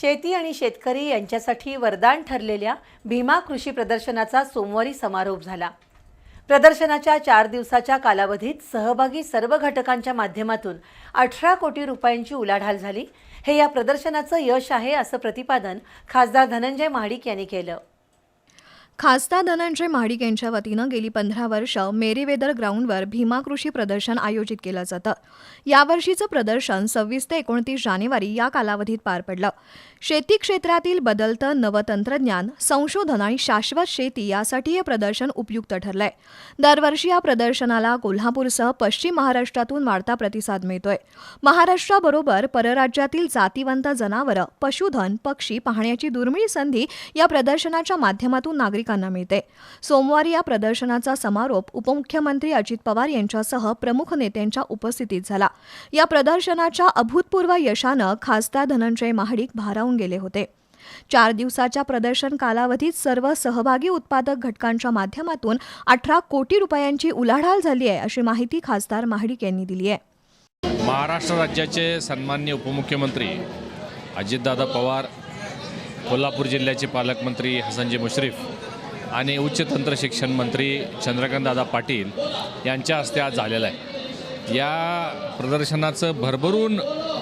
शेती आणि शेतकरी यांच्यासाठी वरदान ठरलेल्या भीमा कृषी प्रदर्शनाचा सोमवारी समारोप झाला. प्रदर्शनाच्या चार दिवसाच्या कालावधीत सहभागी सर्व घटकांच्या माध्यमातून अठरा कोटी रुपयांची उलाढाल झाली. हे या प्रदर्शनाचं यश आहे असं प्रतिपादन खासदार धनंजय महाडिक यांनी केलं. खासदार धनंजय महाडिक यांच्या वतीनं गेली पंधरा वर्ष मेरीवेदर ग्राउंडवर भीमा कृषी प्रदर्शन आयोजित केलं जातं. यावर्षीचं प्रदर्शन सव्वीस ते एकोणतीस जानेवारी या कालावधीत पार पडलं. शेती क्षेत्रातील बदलतं नवतंत्रज्ञान संशोधन आणि शाश्वत शेती यासाठी हे प्रदर्शन उपयुक्त ठरलंय. दरवर्षी या प्रदर्शनाला कोल्हापूरसह पश्चिम महाराष्ट्रातून वाढता प्रतिसाद मिळतोय. महाराष्ट्राबरोबर परराज्यातील जातीवंत जनावरं पशुधन पक्षी पाहण्याची दुर्मिळ संधी या प्रदर्शनाच्या माध्यमातून नागरिक नागरिकांना मिळते. सोमवारी या प्रदर्शनाचा समारोप उपमुख्यमंत्री अजित पवार यांच्यासह प्रमुख नेत्यांच्या उपस्थितीत झाला. या प्रदर्शनाच्या अभूतपूर्व यशानं खासदार धनंजय महाडिक भारावून गेले होते. चार दिवसाच्या प्रदर्शन कालावधीत सर्व सहभागी उत्पादक घटकांच्या माध्यमातून अठरा कोटी रुपयांची उलाढाल झाली आहे अशी माहिती खासदार महाडिक यांनी दिली आहे. महाराष्ट्र राज्याचे सन्मान्य उपमुख्यमंत्री अजितदादा पवार कोल्हापूर जिल्ह्याचे पालकमंत्री हसनजी मुश्रीफ आणि उच्च तंत्र शिक्षण मंत्री चंद्रकांतदादा पाटील यांच्या हस्ते आज झालेलं आहे. या प्रदर्शनाचं भरभरून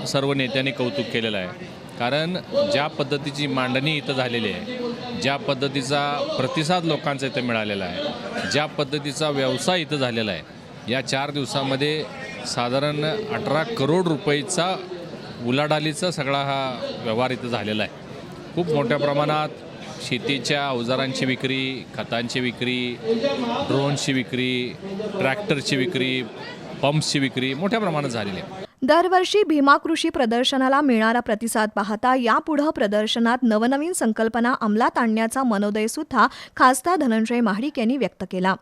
सर्व नेत्यांनी कौतुक केलेलं आहे. कारण ज्या पद्धतीची मांडणी इथं झालेली आहे ज्या पद्धतीचा प्रतिसाद लोकांचा इथं मिळालेला आहे ज्या पद्धतीचा व्यवसाय इथं झालेला आहे या चार दिवसामध्ये साधारण अठरा करोड रुपयेचा उलाढालीचा सगळा हा व्यवहार इथं झालेला आहे. खूप मोठ्या प्रमाणात शेतीच्या अवजारांची विक्री खतांची विक्री ड्रोनची विक्री ट्रॅक्टरची विक्री पंप्सची विक्री मोठ्या प्रमाणात झालेली आहे. दरवर्षी भीमा कृषी प्रदर्शनाला मिळणारा प्रतिसाद पाहता यापुढं प्रदर्शनात नवनवीन संकल्पना अंमलात आणण्याचा मनोदय सुद्धा खासदार धनंजय महाडिक यांनी व्यक्त केला.